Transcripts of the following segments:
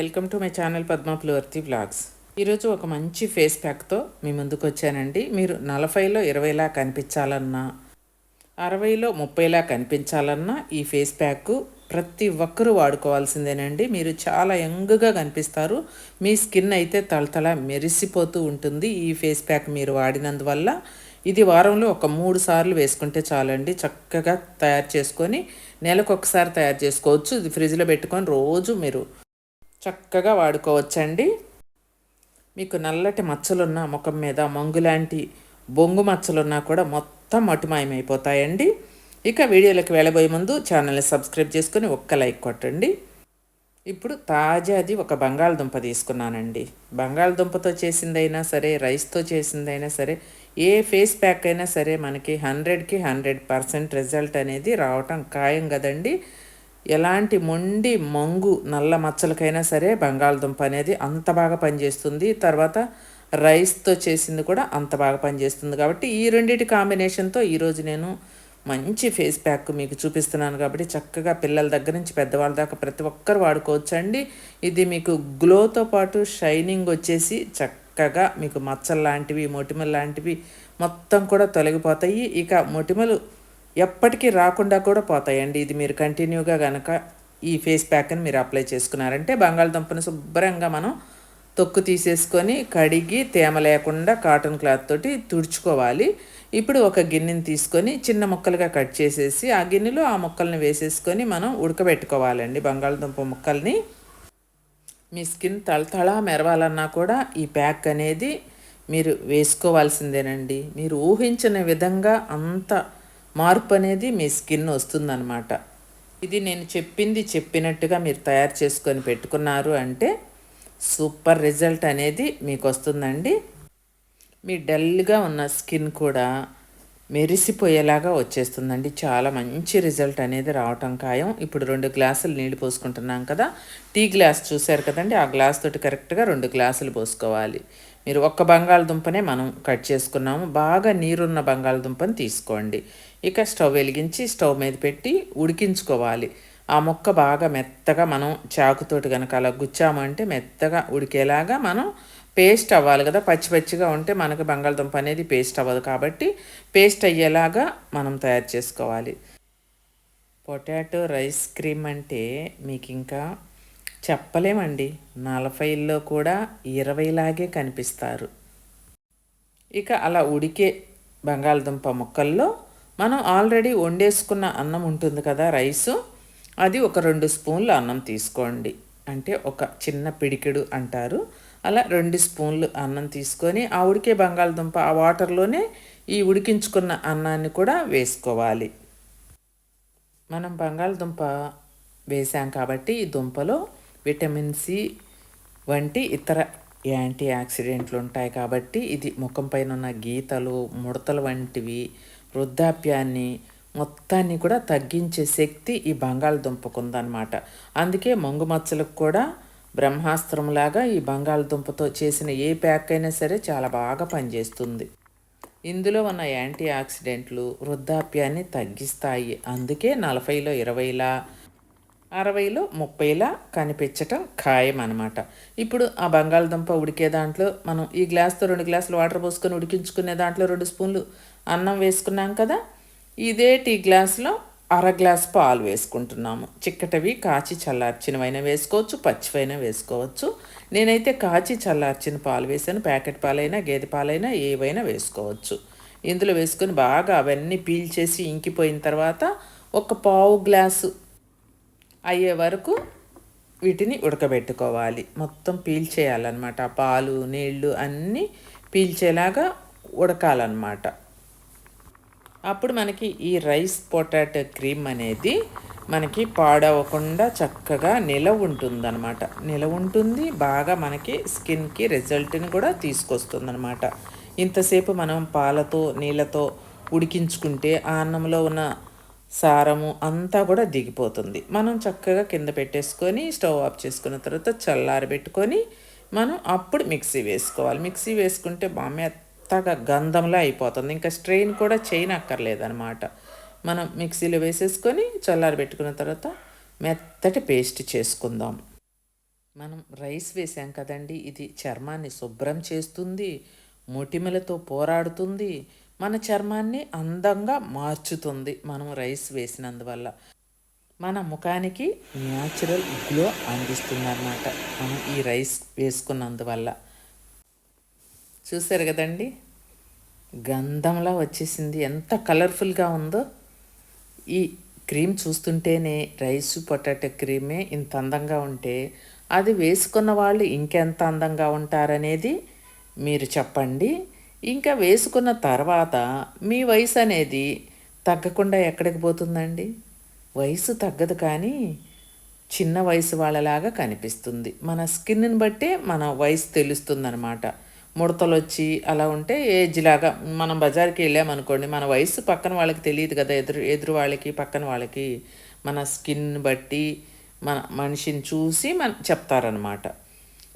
Welcome to my channel Padma ప్లవర్తి blogs ఈరోజు ఒక మంచి ఫేస్ ప్యాక్తో మీ ముందుకు వచ్చానండి మీరు నలభైలో ఇరవైలా కనిపించాలన్నా అరవైలో ముప్పైలా కనిపించాలన్నా ఈ ఫేస్ ప్యాక్ ప్రతి ఒక్కరూ వాడుకోవాల్సిందేనండి. మీరు చాలా యంగ్గా కనిపిస్తారు. మీ స్కిన్ అయితే తలతల మెరిసిపోతూ ఉంటుంది ఈ ఫేస్ ప్యాక్ మీరు వాడినందువల్ల. ఇది వారంలో ఒక మూడు సార్లు వేసుకుంటే చాలండి. చక్కగా తయారు చేసుకొని నెలకు ఒకసారి తయారు చేసుకోవచ్చు. ఇది ఫ్రిడ్జ్లో పెట్టుకొని రోజు మీరు చక్కగా వాడుకోవచ్చండి. మీకు నల్లటి మచ్చలున్న ముఖం మీద మంగులాంటి బొంగు మచ్చలున్నా కూడా మొత్తం మటుమాయమైపోతాయండి ఇక వీడియోలోకి వెళ్ళబోయే ముందు ఛానల్ని సబ్స్క్రైబ్ చేసుకుని ఒక్క లైక్ కొట్టండి. ఇప్పుడు తాజాది ఒక బంగాళదుంప తీసుకున్నానండి. బంగాళదుంపతో చేసిందైనా సరే రైస్తో చేసిందైనా సరే ఏ ఫేస్ ప్యాక్ అయినా సరే మనకి హండ్రెడ్కి హండ్రెడ్ పర్సెంట్ రిజల్ట్ అనేది రావటం ఖాయం కదండి. ఎలాంటి మొండి మంగు నల్ల మచ్చలకైనా సరే బంగాళదుంప అనేది అంత బాగా పనిచేస్తుంది. తర్వాత రైస్తో చేసింది కూడా అంత బాగా పనిచేస్తుంది. కాబట్టి ఈ రెండింటి కాంబినేషన్తో ఈరోజు నేను మంచి ఫేస్ ప్యాక్ మీకు చూపిస్తున్నాను కాబట్టి చక్కగా పిల్లల దగ్గర నుంచి పెద్దవాళ్ళ దాకా ప్రతి ఒక్కరు వాడుకోవచ్చు అండి ఇది మీకు గ్లోతో పాటు షైనింగ్ వచ్చేసి చక్కగా మీకు మచ్చలు లాంటివి మొటిమలు లాంటివి మొత్తం కూడా తొలగిపోతాయి. ఇక మొటిమలు ఎప్పటికీ రాకుండా కూడా పోతాయండి. ఇది మీరు కంటిన్యూగా కనుక ఈ ఫేస్ ప్యాక్ని మీరు అప్లై చేసుకున్నారంటే బంగాళదుంపను శుభ్రంగా మనం తొక్కు తీసేసుకొని కడిగి తేమ లేకుండా కాటన్ క్లాత్ తోటి తుడుచుకోవాలి. ఇప్పుడు ఒక గిన్నెని తీసుకొని చిన్న ముక్కలుగా కట్ చేసేసి ఆ గిన్నెలో ఆ ముక్కల్ని వేసేసుకొని మనం ఉడకబెట్టుకోవాలండి బంగాళదుంప ముక్కల్ని. మీ స్కిన్ తళతళ మెరవాలన్నా కూడా ఈ ప్యాక్ అనేది మీరు వేసుకోవాల్సిందేనండి. మీరు ఊహించిన విధంగా అంత మార్పు అనేది మీ స్కిన్ వస్తుందన్నమాట. ఇది నేను చెప్పింది చెప్పినట్టుగా మీరు తయారు చేసుకొని పెట్టుకున్నారు అంటే సూపర్ రిజల్ట్ అనేది మీకు వస్తుందండి మీ డల్గా ఉన్న స్కిన్ కూడా మెరిసిపోయేలాగా వచ్చేస్తుందండి. చాలా మంచి రిజల్ట్ అనేది రావటం ఖాయం. ఇప్పుడు రెండు గ్లాసులు నీళ్ళు పోసుకుంటున్నాం కదా. టీ గ్లాస్ చూశారు కదండి. ఆ గ్లాస్ తోటి కరెక్ట్గా రెండు గ్లాసులు పోసుకోవాలి. మీరు ఒక్క బంగాళదుంపనే మనం కట్ చేసుకున్నాము. బాగా నీరున్న బంగాళదుంపని తీసుకోండి. ఇక స్టవ్ వెలిగించి స్టవ్ మీద పెట్టి ఉడికించుకోవాలి. ఆ మొక్క బాగా మెత్తగా మనం చాకుతోటి కనుక అలా గుచ్చామంటే మెత్తగా ఉడికేలాగా మనం పేస్ట్ అవ్వాలి కదా. పచ్చి పచ్చిగా ఉంటే మనకి బంగాళదుంప అనేది పేస్ట్ అవ్వదు కాబట్టి పేస్ట్ అయ్యేలాగా మనం తయారు చేసుకోవాలి. పొటాటో రైస్ క్రీమ్ అంటే మీకు ఇంకా చెప్పలేమండి. నలభైల్లో కూడా ఇరవైలాగే కనిపిస్తారు. ఇక అలా ఉడికే బంగాళదుంప ముక్కల్లో మనం ఆల్రెడీ వండేసుకున్న అన్నం ఉంటుంది కదా రైసు. అది ఒక రెండు స్పూన్లు అన్నం తీసుకోండి. అంటే ఒక చిన్న పిడికెడు అంటారు. అలా రెండు స్పూన్లు అన్నం తీసుకొని ఆ ఉడికే బంగాళదుంప ఆ వాటర్లోనే ఈ ఉడికించుకున్న అన్నాన్ని కూడా వేసుకోవాలి. మనం బంగాళదుంప వేసాం కాబట్టి ఈ దుంపలో విటమిన్ సి వంటి ఇతర యాంటీ ఆక్సిడెంట్లు ఉంటాయి కాబట్టి ఇది ముఖం పైన ఉన్న గీతలు ముడతలు వంటివి వృద్ధాప్యాన్ని మొత్తాన్ని కూడా తగ్గించే శక్తి ఈ బంగాళదుంపకు ఉందన్నమాట అందుకే మంగు మచ్చలకు కూడా బ్రహ్మాస్త్రంలాగా ఈ బంగాళదుంపతో చేసిన ఏ ప్యాక్ అయినా సరే చాలా బాగా పనిచేస్తుంది. ఇందులో ఉన్న యాంటీ ఆక్సిడెంట్లు వృద్ధాప్యాన్ని తగ్గిస్తాయి. అందుకే నలభైలో ఇరవైలా అరవైలో ముప్పైలా కనిపించటం ఖాయం అనమాట ఇప్పుడు ఆ బంగాళదుంప ఉడికే దాంట్లో మనం ఈ గ్లాస్తో రెండు గ్లాసులు వాటర్ పోసుకొని ఉడికించుకునే దాంట్లో రెండు స్పూన్లు అన్నం వేసుకున్నాం కదా ఇదే టీ గ్లాస్లో అర గ్లాస్ పాలు వేసుకుంటున్నాము. చిక్కటవి కాచి చల్లార్చినవైనా వేసుకోవచ్చు పచ్చివైనా వేసుకోవచ్చు. నేనైతే కాచి చల్లార్చిన పాలు వేసాను ప్యాకెట్ పాలైనా గేదె పాలైనా ఏవైనా వేసుకోవచ్చు. ఇందులో వేసుకొని బాగా అవన్నీ పీల్చేసి ఇంకిపోయిన తర్వాత ఒక పావు గ్లాసు అయ్యే వరకు వీటిని ఉడకబెట్టుకోవాలి. మొత్తం పీల్చేయాలన్నమాట. పాలు నీళ్ళు అన్నీ పీల్చేలాగా ఉడకాలన్నమాట. అప్పుడు మనకి ఈ రైస్ పొటాటో క్రీమ్ అనేది మనకి పాడవకుండా చక్కగా నిలవ ఉంటుందన్నమాట. నిలవ ఉంటుంది బాగా మనకి స్కిన్కి రిజల్ట్ని కూడా తీసుకొస్తుందన్నమాట. ఇంతసేపు మనం పాలతో నీళ్ళతో ఉడికించుకుంటే ఆ అన్నంలో ఉన్న సారము అంతా కూడా దిగిపోతుంది. మనం చక్కగా కింద పెట్టేసుకొని స్టవ్ ఆఫ్ చేసుకున్న తర్వాత చల్లారబెట్టుకొని మనం అప్పుడు మిక్సీ వేసుకోవాలి. మిక్సీ వేసుకుంటే మెత్తగా గంధంలో అయిపోతుంది. ఇంకా స్ట్రెయిన్ కూడా చేయనక్కర్లేదనమాట మనం మిక్సీలో వేసేసుకొని చల్లారబెట్టుకున్న తర్వాత మెత్తటి పేస్ట్ చేసుకుందాం. మనం రైస్ వేసాం కదండి. ఇది చర్మాన్ని శుభ్రం చేస్తుంది. మొటిమలతో పోరాడుతుంది. మన చర్మాన్ని అందంగా మార్చుతుంది మనం రైస్ వేసినందువల్ల. మన ముఖానికి న్యాచురల్ గ్లో అందిస్తుందన్నమాట మనం ఈ రైస్ వేసుకున్నందువల్ల. చూసారు కదండి? గంధంలా వచ్చేసింది. ఎంత కలర్ఫుల్గా ఉందో. ఈ క్రీమ్ చూస్తుంటేనే రైస్ పొటాటో క్రీమే ఇంత అందంగా ఉంటే అది వేసుకున్న వాళ్ళు ఇంకెంత అందంగా ఉంటారనేది మీరు చెప్పండి. ఇంకా వేసుకున్న తర్వాత మీ వయసు అనేది తగ్గకుండా ఎక్కడికి పోతుందండి? వయసు తగ్గదు కానీ చిన్న వయసు వాళ్ళలాగా కనిపిస్తుంది. మన స్కిన్ని బట్టే మన వయసు తెలుస్తుందనమాట ముడతలు వచ్చి అలా ఉంటే ఏజ్ లాగా మనం బజార్కి వెళ్ళామనుకోండి మన వయసు పక్కన వాళ్ళకి తెలియదు కదా ఎదురు ఎదురు వాళ్ళకి పక్కన వాళ్ళకి. మన స్కిన్ బట్టి మన మనిషిని చూసి మన చెప్తారనమాట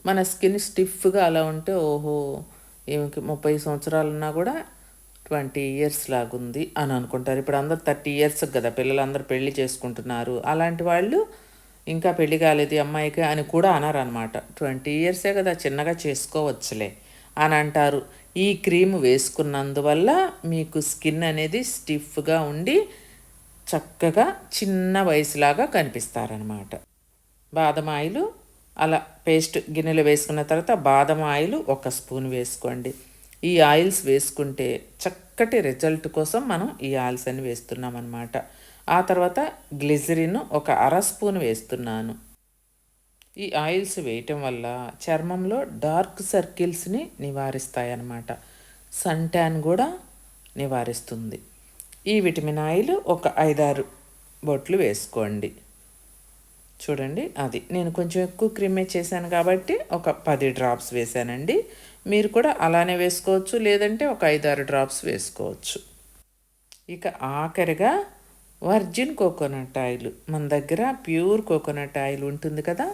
మన స్కిన్ స్టిఫ్గా అలా ఉంటే ఓహో ఈమెకి ముప్పై సంవత్సరాలు ఉన్నా కూడా ట్వంటీ ఇయర్స్ లాగుంది అని అనుకుంటారు. ఇప్పుడు అందరు థర్టీ ఇయర్స్ కదా పిల్లలందరూ పెళ్ళి చేసుకుంటున్నారు. అలాంటి వాళ్ళు ఇంకా పెళ్ళి కాలేదు అమ్మాయికి అని కూడా అనారనమాట ట్వంటీ ఇయర్సే కదా చిన్నగా చేసుకోవచ్చులే అని అంటారు. ఈ క్రీమ్ వేసుకున్నందువల్ల మీకు స్కిన్ అనేది స్టిఫ్గా ఉండి చక్కగా చిన్న వయసులాగా కనిపిస్తారనమాట బాదం ఆయిలు అలా పేస్ట్ గిన్నెలో వేసుకున్న తర్వాత బాదం ఆయిల్ ఒక స్పూన్ వేసుకోండి. ఈ ఆయిల్స్ వేసుకుంటే చక్కటి రిజల్ట్ కోసం మనం ఈ ఆయిల్స్ అని వేస్తున్నాం అనమాట ఆ తర్వాత గ్లిజరిన్ ఒక అర స్పూన్ వేస్తున్నాను. ఈ ఆయిల్స్ వేయటం వల్ల చర్మంలో డార్క్ సర్కిల్స్ని నివారిస్తాయన్నమాట. సన్ ట్యాన్ కూడా నివారిస్తుంది. ఈ విటమిన్ ఆయిల్ ఒక ఐదారు బొట్లు వేసుకోండి. చూడండి అది. నేను కొంచెం ఎక్కువ క్రీమే చేశాను కాబట్టి ఒక పది డ్రాప్స్ వేసానండి మీరు కూడా అలానే వేసుకోవచ్చు లేదంటే ఒక ఐదారు డ్రాప్స్ వేసుకోవచ్చు. ఇక ఆఖరిగా వర్జిన్ కోకోనట్ ఆయిల్ మన దగ్గర ప్యూర్ కోకోనట్ ఆయిల్ ఉంటుంది కదా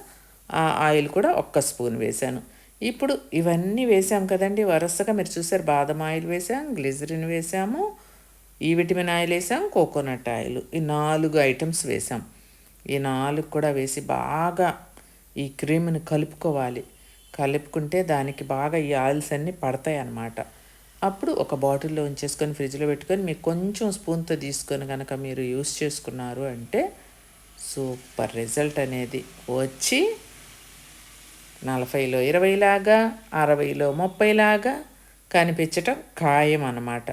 ఆ ఆయిల్ కూడా ఒక్క స్పూన్ వేసాను ఇప్పుడు ఇవన్నీ వేసాం కదండి వరుసగా మీరు చూసారు బాదం ఆయిల్ వేసాం గ్లిజరిన్ వేసాము ఈ విటమిన్ ఆయిల్ వేసాం కోకోనట్ ఆయిల్ ఈ నాలుగు ఐటమ్స్ వేసాం ఈ నాలుగు కూడా వేసి బాగా ఈ క్రీమ్ని కలుపుకోవాలి. కలుపుకుంటే దానికి బాగా ఈ ఆయిల్స్ అన్నీ పడతాయి అన్నమాట. అప్పుడు ఒక బాటిల్లో ఉంచేసుకొని ఫ్రిడ్జ్లో పెట్టుకొని మీకు కొంచెం స్పూన్తో తీసుకొని కనుక మీరు యూస్ చేసుకున్నారు అంటే సూపర్ రిజల్ట్ అనేది వచ్చి నలభైలో ఇరవైలాగా అరవైలో ముప్పైలాగా కనిపించటం ఖాయం అన్నమాట.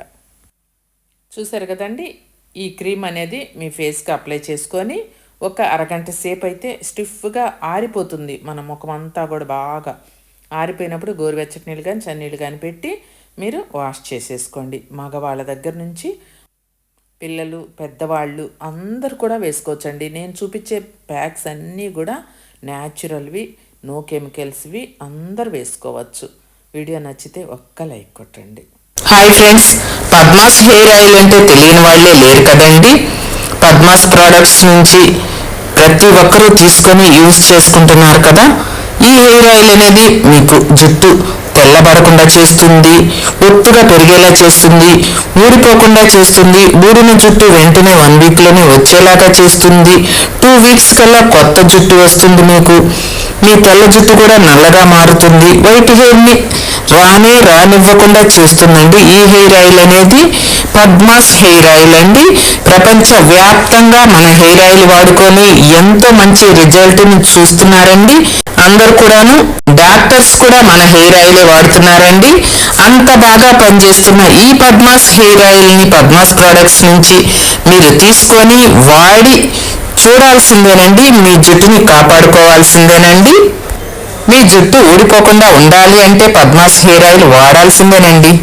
చూసారు కదండి? ఈ క్రీమ్ అనేది మీ ఫేస్కి అప్లై చేసుకొని ఒక అరగంట సేపు అయితే స్టిఫ్గా ఆరిపోతుంది మన ముఖం అంతా కూడా బాగా. ఆరిపోయినప్పుడు గోరువెచ్చటి నీళ్ళు కానీ చన్నీళ్ళు కానీ పెట్టి మీరు వాష్ చేసేసుకోండి. మగవాళ్ళ దగ్గర నుంచి పిల్లలు పెద్దవాళ్ళు అందరు కూడా వేసుకోవచ్చండి. నేను చూపించే ప్యాక్స్ అన్నీ కూడా న్యాచురల్వి నో కెమికల్స్వి అందరు వేసుకోవచ్చు. వీడియో నచ్చితే ఒక్క లైక్ కొట్టండి. Hi friends Padma's hair oil అంటే తెలియని వాళ్ళే లేరు కదండి? పద్మాస్ ప్రోడక్ట్స్ నుంచి ప్రతి ఒక్కరూ తీసుకొని యూజ్ చేసుకుంటున్నారు కదా ఈ హెయిర్ ఆయిల్ అనేది మీకు జుట్టు తెల్లబడకుండా చేస్తుంది ఒత్తుగా పెరిగేలా చేస్తుంది ఊడిపోకుండా చేస్తుంది ఊడిన జుట్టు వెంటనే వన్ వీక్లోనే వచ్చేలాగా చేస్తుంది టూ వీక్స్ కల్లా కొత్త జుట్టు వస్తుంది మీకు మీ తెల్ల జుట్టు కూడా నల్లగా మారుతుంది వైట్ హెయిర్ని రానే రానివ్వకుండా చేస్తుందండి ఈ హెయిర్ ఆయిల్ అనేది. పద్మాస్ హెయిర్ ఆయిల్ అండి. ప్రపంచ వ్యాప్తంగా మన హెయిర్ ఆయిల్ వాడుకొని ఎంతో మంచి రిజల్ట్ని చూస్తున్నారండి. అందరు కూడాను డాక్టర్స్ కూడా మన హెయిర్ ఆయిల్ వాడుతున్నారండి. అంత బాగా పనిచేస్తున్న ఈ పద్మాస్ హెయిర్ ఆయిల్ని పద్మాస్ ప్రొడక్ట్స్ నుంచి మీరు తీసుకొని వాడి చూడాల్సిందేనండి. మీ జుట్టుని కాపాడుకోవాల్సిందేనండి. మీ జుట్టు ఊడిపోకుండా ఉండాలి అంటే పద్మాస్ హెయిర్ ఆయిల్ వాడాల్సిందేనండి.